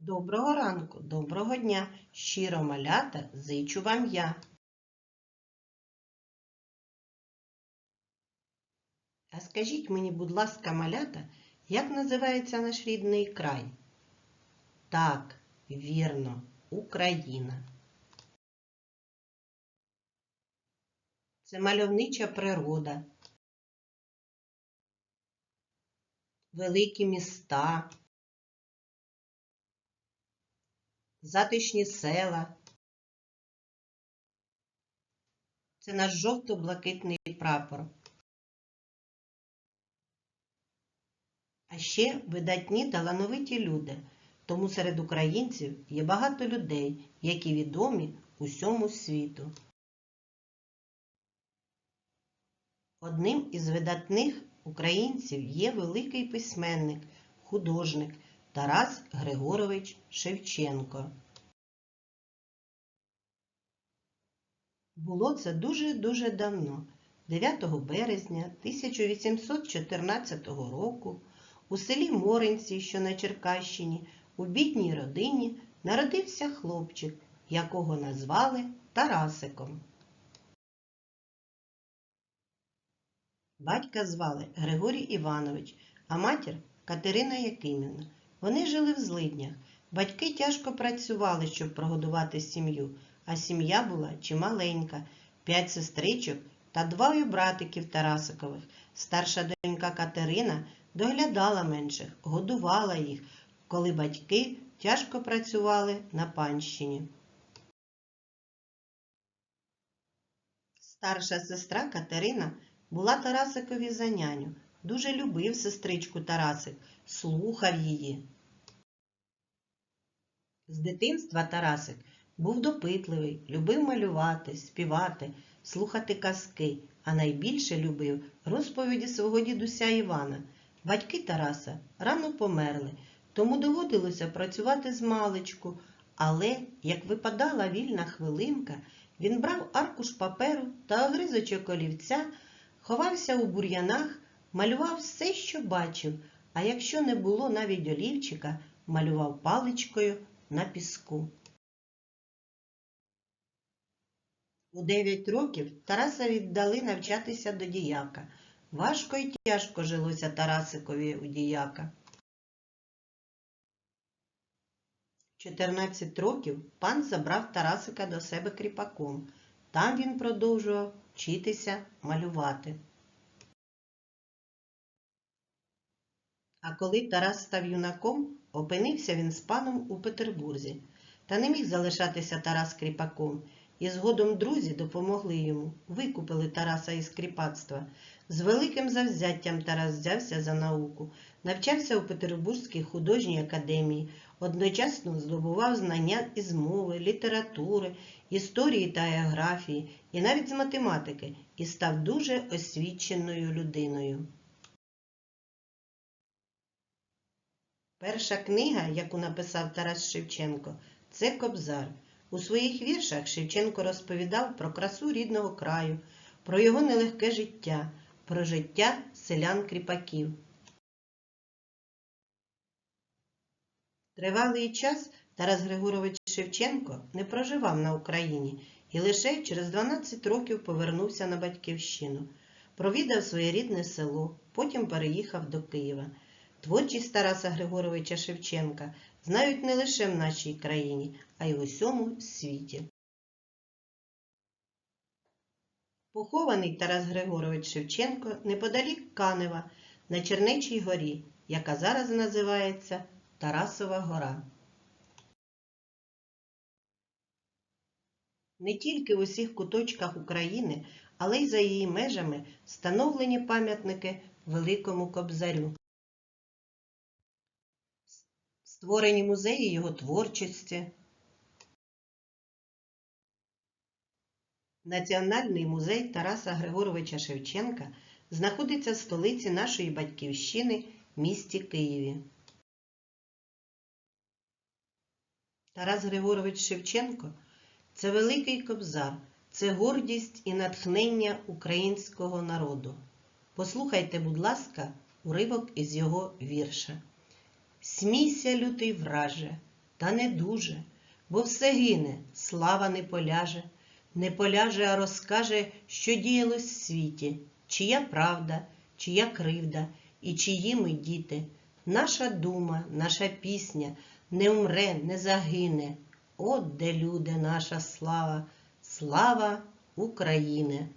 Доброго ранку, доброго дня, щиро малята, зичу вам я. А скажіть мені, будь ласка, малята, як називається наш рідний край? Так, вірно, Україна. Це мальовнича природа, великі міста, затишні села. Це наш жовто-блакитний прапор. А ще видатні талановиті люди. Тому серед українців є багато людей, які відомі усьому світу. Одним із видатних українців є великий письменник, художник Тарас Григорович Шевченко. Було це дуже-дуже давно, 9 березня 1814 року, у селі Моринці, що на Черкащині, у бідній родині народився хлопчик, якого назвали Тарасиком. Батька звали Григорій Іванович, а матір Катерина Якимівна. Вони жили в злиднях. Батьки тяжко працювали, щоб прогодувати сім'ю, а сім'я була чималенька, п'ять сестричок та двоє братиків Тарасикових. Старша донька Катерина доглядала менших, годувала їх, коли батьки тяжко працювали на панщині. Старша сестра Катерина була Тарасикові за няню. Дуже любив сестричку Тарасик, слухав її. З дитинства Тарасик був допитливий, любив малювати, співати, слухати казки, а найбільше любив розповіді свого дідуся Івана. Батьки Тараса рано померли, тому доводилося працювати з маличку, але, як випадала вільна хвилинка, він брав аркуш паперу та огризочок олівця, ховався у бур'янах, малював все, що бачив, а якщо не було навіть олівчика, малював паличкою на піску. У дев'ять років Тараса віддали навчатися до діяка. Важко й тяжко жилося Тарасикові у діяка. 14 років пан забрав Тарасика до себе кріпаком. Там він продовжував вчитися малювати. А коли Тарас став юнаком, опинився він з паном у Петербурзі. Та не міг залишатися Тарас кріпаком, і згодом друзі допомогли йому, викупили Тараса із кріпацтва. З великим завзяттям Тарас взявся за науку, навчався у Петербурзькій художній академії, одночасно здобував знання із мови, літератури, історії та географії, і навіть з математики, і став дуже освіченою людиною. Перша книга, яку написав Тарас Шевченко, це Кобзар. У своїх віршах Шевченко розповідав про красу рідного краю, про його нелегке життя, про життя селян-кріпаків. Тривалий час Тарас Григорович Шевченко не проживав на Україні і лише через 12 років повернувся на батьківщину, провідав своє рідне село, потім переїхав до Києва. Творчість Тараса Григоровича Шевченка знають не лише в нашій країні, а й в усьому світі. Похований Тарас Григорович Шевченко неподалік Канева на Чернечій горі, яка зараз називається Тарасова гора. Не тільки в усіх куточках України, але й за її межами встановлені пам'ятники Великому Кобзарю. Створені музеї його творчості. Національний музей Тараса Григоровича Шевченка знаходиться в столиці нашої батьківщини місті Києві. Тарас Григорович Шевченко це великий кобзар, це гордість і натхнення українського народу. Послухайте, будь ласка, уривок із його вірша. Смійся, лютий враже, та не дуже, бо все гине, слава не поляже, не поляже, а розкаже, що діялось в світі, чия правда, чия кривда і чиї ми діти. Наша дума, наша пісня не умре, не загине. От де люди наша слава, слава України!